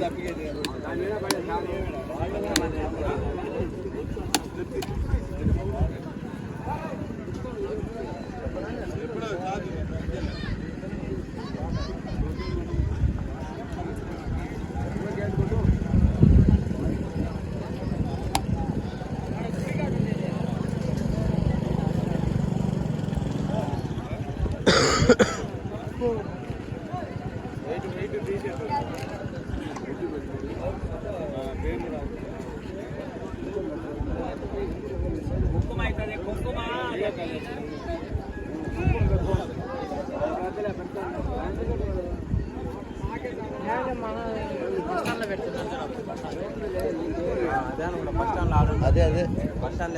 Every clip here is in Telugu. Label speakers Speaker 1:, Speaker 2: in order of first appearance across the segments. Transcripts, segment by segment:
Speaker 1: తప్పిపోయింది అదే అదే బస్ స్టాండ్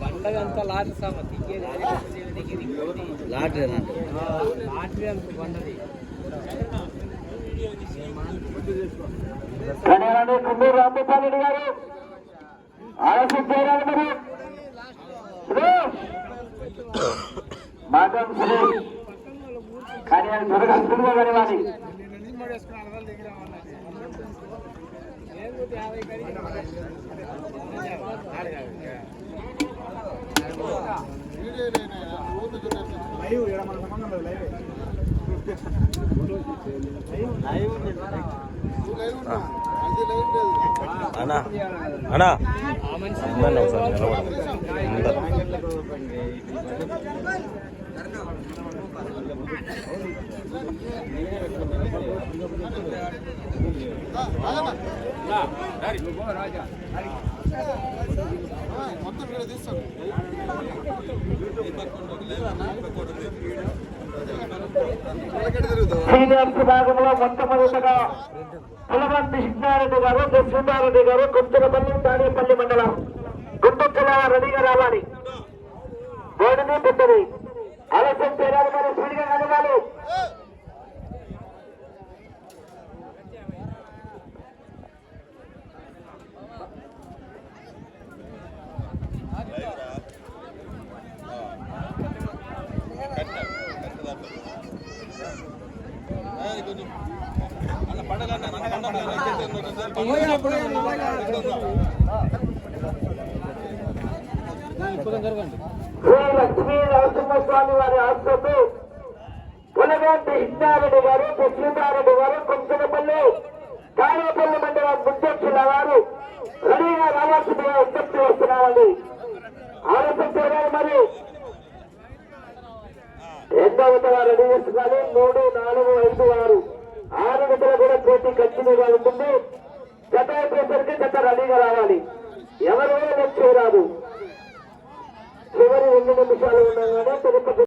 Speaker 2: పండగంతా లాటరీ సామతి
Speaker 1: లాటరీ
Speaker 2: లాటరీ అంత పండది
Speaker 3: కుమ్మూరు రామగోపాల్ రెడ్డి గారు. ఆలస్యం మాధవ్ సురేష్. కానీ అది త్వరగా సులువుగా
Speaker 1: అన్నా. అన్నా. ఉండండి ఒకసారి నిలబడండి అందరూ
Speaker 3: సీనియర్స్ విభాగంలో మొట్టమొదటిగా కులవంతి సిద్ధారెడ్డి గారు దశరథారెడ్డి గారు కుంతులపల్లి తాడేపల్లి మండలం గుంటూరు జిల్లా రెడీగా రావాలి. గోడని పెద్దది. ఆలస్యం చేయాలి మరి స్పీడ్గా కలగాలి లక్ష్మీ నరసింహస్వామి వారి ఆశ్రతో పులగాంటి హిందారెడ్డి గారు కృష్ణారెడ్డి గారు కొంచెనపల్లి తాడేపల్లి మండలం ముఖ్యక్షుల వారు రెడీగా రావాల్సిందిగా ఉత్పత్తి వస్తున్నామండి. ఆలస్యం గారు మరి. రెండవ తల రెడీ చేస్తున్నారు మూడు నాలుగు ఐదు ఆరు. ఆరు గంటల కూడా పోటీ ఖచ్చితంగా ఉంటుంది.